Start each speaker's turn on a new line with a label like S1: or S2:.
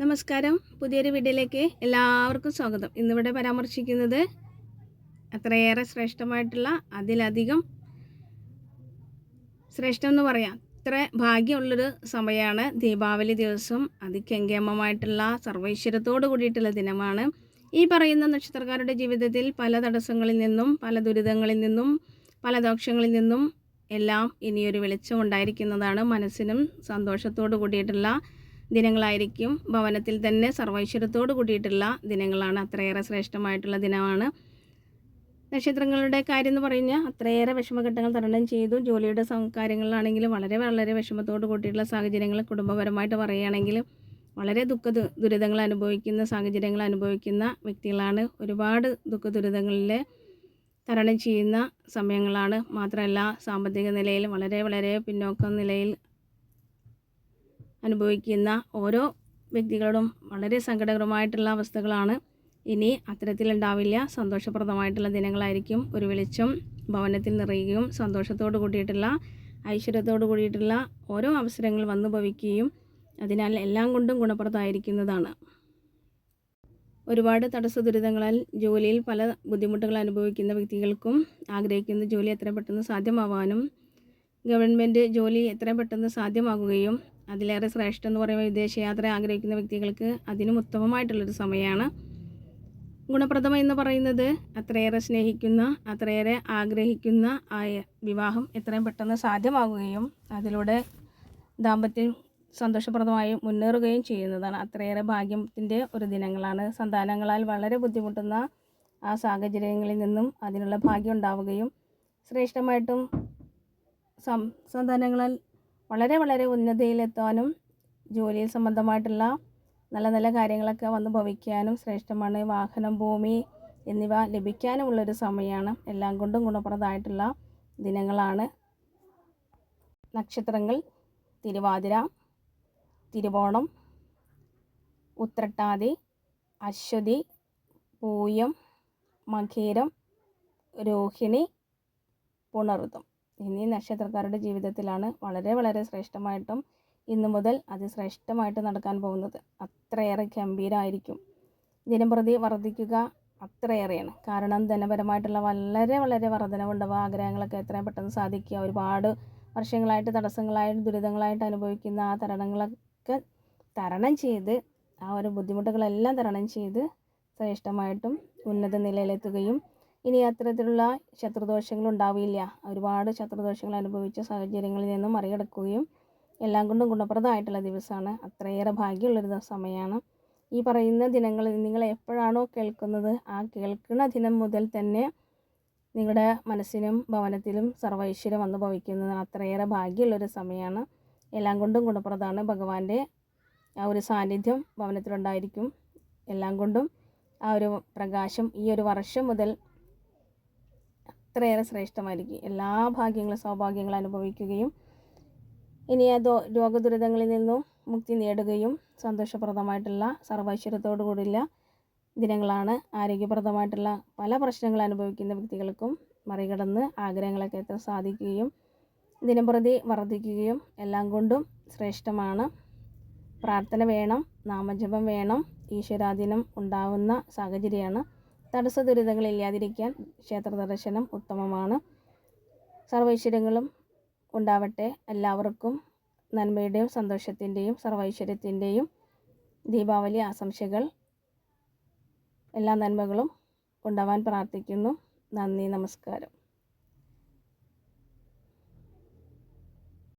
S1: നമസ്കാരം പുതിയൊരു വീഡിയോയിലേക്ക് എല്ലാവർക്കും സ്വാഗതം ഇന്നിവിടെ പരാമർശിക്കുന്നത് അത്രയേറെ ശ്രേഷ്ഠമായിട്ടുള്ള അതിലധികം ശ്രേഷ്ഠം എന്ന് പറയാം അത്ര ഭാഗ്യമുള്ളൊരു സമയമാണ് ദീപാവലി ദിവസം അതികങ്കേമമായിട്ടുള്ള സർവൈശ്വര്യത്തോടു കൂടിയിട്ടുള്ള ദിനമാണ് ഈ പറയുന്ന നക്ഷത്രക്കാരുടെ ജീവിതത്തിൽ പല തടസ്സങ്ങളിൽ നിന്നും പല ദുരിതങ്ങളിൽ നിന്നും പല ദോഷങ്ങളിൽ നിന്നും എല്ലാം ഇനിയൊരു വെളിച്ചം ഉണ്ടായിരിക്കുന്നതാണ് മനസ്സിനും സന്തോഷത്തോടു കൂടിയിട്ടുള്ള ദിനങ്ങളായിരിക്കും ഭവനത്തിൽ തന്നെ സർവൈശ്വരത്തോട് കൂടിയിട്ടുള്ള ദിനങ്ങളാണ് അത്രയേറെ ശ്രേഷ്ഠമായിട്ടുള്ള ദിനമാണ് നക്ഷത്രങ്ങളുടെ കാര്യം എന്ന് പറഞ്ഞാൽ അത്രയേറെ വിഷമഘട്ടങ്ങൾ തരണം ചെയ്തു ജോലിയുടെ കാര്യങ്ങളിലാണെങ്കിലും വളരെ വളരെ വിഷമത്തോട് കൂട്ടിയിട്ടുള്ള സാഹചര്യങ്ങൾ കുടുംബപരമായിട്ട് പറയുകയാണെങ്കിൽ വളരെ ദുഃഖ ദുരിതങ്ങൾ അനുഭവിക്കുന്ന സാഹചര്യങ്ങൾ അനുഭവിക്കുന്ന വ്യക്തികളാണ് ഒരുപാട് ദുഃഖ ദുരിതങ്ങളിൽ തരണം ചെയ്യുന്ന സമയങ്ങളാണ് മാത്രമല്ല സാമ്പത്തിക നിലയിൽ വളരെ വളരെ പിന്നോക്കം നിലയിൽ അനുഭവിക്കുന്ന ഓരോ വ്യക്തികളോടും വളരെ സങ്കടകരമായിട്ടുള്ള അവസ്ഥകളാണ് ഇനി അത്തരത്തിലുണ്ടാവില്ല സന്തോഷപ്രദമായിട്ടുള്ള ദിനങ്ങളായിരിക്കും ഒരു വെളിച്ചം ഭവനത്തിൽ നിറയുകയും സന്തോഷത്തോട് കൂടിയിട്ടുള്ള ഐശ്വര്യത്തോട് കൂടിയിട്ടുള്ള ഓരോ അവസരങ്ങൾ വന്നു ഭവിക്കുകയും അതിനാൽ എല്ലാം കൊണ്ടും ഗുണപ്രദമായിരിക്കുന്നതാണ് ഒരുപാട് തടസ്സ ദുരിതങ്ങളാൽ ജോലിയിൽ പല ബുദ്ധിമുട്ടുകൾ അനുഭവിക്കുന്ന വ്യക്തികൾക്കും ആഗ്രഹിക്കുന്ന ജോലി എത്ര പെട്ടെന്ന് സാധ്യമാവാനും ഗവൺമെൻറ് ജോലി എത്ര പെട്ടെന്ന് സാധ്യമാകുകയും അതിലേറെ ശ്രേഷ്ഠം എന്ന് പറയുമ്പോൾ വിദേശയാത്ര ആഗ്രഹിക്കുന്ന വ്യക്തികൾക്ക് അതിനും ഉത്തമമായിട്ടുള്ളൊരു സമയമാണ് ഗുണപ്രദം എന്ന് പറയുന്നത് അത്രയേറെ സ്നേഹിക്കുന്ന അത്രയേറെ ആഗ്രഹിക്കുന്ന ആ വിവാഹം എത്രയും പെട്ടെന്ന് സാധ്യമാകുകയും അതിലൂടെ ദാമ്പത്യം സന്തോഷപ്രദമായി മുന്നേറുകയും ചെയ്യുന്നതാണ് അത്രയേറെ ഭാഗ്യത്തിൻ്റെ ഒരു ദിനങ്ങളാണ് സന്താനങ്ങളാൽ വളരെ ബുദ്ധിമുട്ടുന്ന ആ സാഹചര്യങ്ങളിൽ നിന്നും അതിനുള്ള ഭാഗ്യം ഉണ്ടാവുകയും ശ്രേഷ്ഠമായിട്ടും സന്താനങ്ങളാൽ വളരെ വളരെ ഉന്നതിയിലെത്താനും ജോലിയിൽ സംബന്ധമായിട്ടുള്ള നല്ല നല്ല കാര്യങ്ങളൊക്കെ വന്ന് ഭവിക്കാനും ശ്രേഷ്ഠമാണ് വാഹനം ഭൂമി എന്നിവ ലഭിക്കാനുമുള്ളൊരു സമയമാണ് എല്ലാം കൊണ്ടും ഗുണപ്രദമായിട്ടുള്ള ദിനങ്ങളാണ് നക്ഷത്രങ്ങൾ തിരുവാതിര തിരുവോണം ഉത്രട്ടാതി അശ്വതി പൂയം മഖീരം രോഹിണി പുണർതം ഇനി നക്ഷത്രക്കാരുടെ ജീവിതത്തിലാണ് വളരെ വളരെ ശ്രേഷ്ഠമായിട്ടും ഇന്നു മുതൽ അതിശ്രേഷ്ഠമായിട്ട് നടക്കാൻ പോകുന്നത് അത്രയേറെ ഗംഭീരമായിരിക്കും ദിനംപ്രതി വർദ്ധിക്കുക അത്രയേറെയാണ് കാരണം ധനപരമായിട്ടുള്ള വളരെ വളരെ വർധനവുണ്ടാവുക ആഗ്രഹങ്ങളൊക്കെ എത്രയും പെട്ടെന്ന് സാധിക്കുക ഒരുപാട് വർഷങ്ങളായിട്ട് തടസ്സങ്ങളായിട്ട് ദുരിതങ്ങളായിട്ട് അനുഭവിക്കുന്ന ആ തരണങ്ങളൊക്കെ തരണം ചെയ്ത് ആ ഒരു ബുദ്ധിമുട്ടുകളെല്ലാം തരണം ചെയ്ത് ശ്രേഷ്ഠമായിട്ടും ഉന്നത നിലയിലെത്തുകയും ഇനി അത്തരത്തിലുള്ള ശത്രുദോഷങ്ങൾ ഉണ്ടാവില്ല ഒരുപാട് ശത്രുദോഷങ്ങൾ അനുഭവിച്ച സാഹചര്യങ്ങളിൽ നിന്നും മറികടക്കുകയും എല്ലാം കൊണ്ടും ഗുണപ്രദമായിട്ടുള്ള ദിവസമാണ് അത്രയേറെ ഭാഗ്യമുള്ളൊരു സമയമാണ് ഈ പറയുന്ന ദിനങ്ങളിൽ നിങ്ങൾ എപ്പോഴാണോ കേൾക്കുന്നത് ആ കേൾക്കുന്ന ദിനം മുതൽ തന്നെ നിങ്ങളുടെ മനസ്സിനും ഭവനത്തിലും സർവൈശ്വര്യം വന്നു ഭവിക്കുന്നതാണ് അത്രയേറെ ഭാഗ്യമുള്ളൊരു സമയമാണ് എല്ലാം കൊണ്ടും ഗുണപ്രദമാണ് ഭഗവാന്റെ ആ ഒരു സാന്നിധ്യം ഭവനത്തിലുണ്ടായിരിക്കും എല്ലാം കൊണ്ടും ആ ഒരു പ്രകാശം ഈ ഒരു വർഷം മുതൽ അത്രയേറെ ശ്രേഷ്ഠമായിരിക്കും എല്ലാ ഭാഗ്യങ്ങളും സൗഭാഗ്യങ്ങളും അനുഭവിക്കുകയും ഇനി അതോ രോഗദുരിതങ്ങളിൽ നിന്നും മുക്തി നേടുകയും സന്തോഷപ്രദമായിട്ടുള്ള സർവൈശ്വര്യത്തോടു കൂടിയുള്ള ദിനങ്ങളാണ് ആരോഗ്യപ്രദമായിട്ടുള്ള പല പ്രശ്നങ്ങൾ അനുഭവിക്കുന്ന വ്യക്തികൾക്കും മറികടന്ന് ആഗ്രഹങ്ങളൊക്കെ എത്താൻ സാധിക്കുകയും ദിനംപ്രതി വർദ്ധിക്കുകയും എല്ലാം കൊണ്ടും ശ്രേഷ്ഠമാണ് പ്രാർത്ഥന വേണം നാമജപം വേണം ഈശ്വരാധീനം ഉണ്ടാവുന്ന സാഹചര്യമാണ് തടസ്സ ഇല്ലാതിരിക്കാൻ ക്ഷേത്ര ദർശനം ഉത്തമമാണ് സർവൈശ്വര്യങ്ങളും ഉണ്ടാവട്ടെ എല്ലാവർക്കും നന്മയുടെയും സന്തോഷത്തിൻ്റെയും സർവൈശ്വര്യത്തിൻ്റെയും ദീപാവലി ആശംസകൾ എല്ലാ നന്മകളും ഉണ്ടാവാൻ പ്രാർത്ഥിക്കുന്നു നന്ദി നമസ്കാരം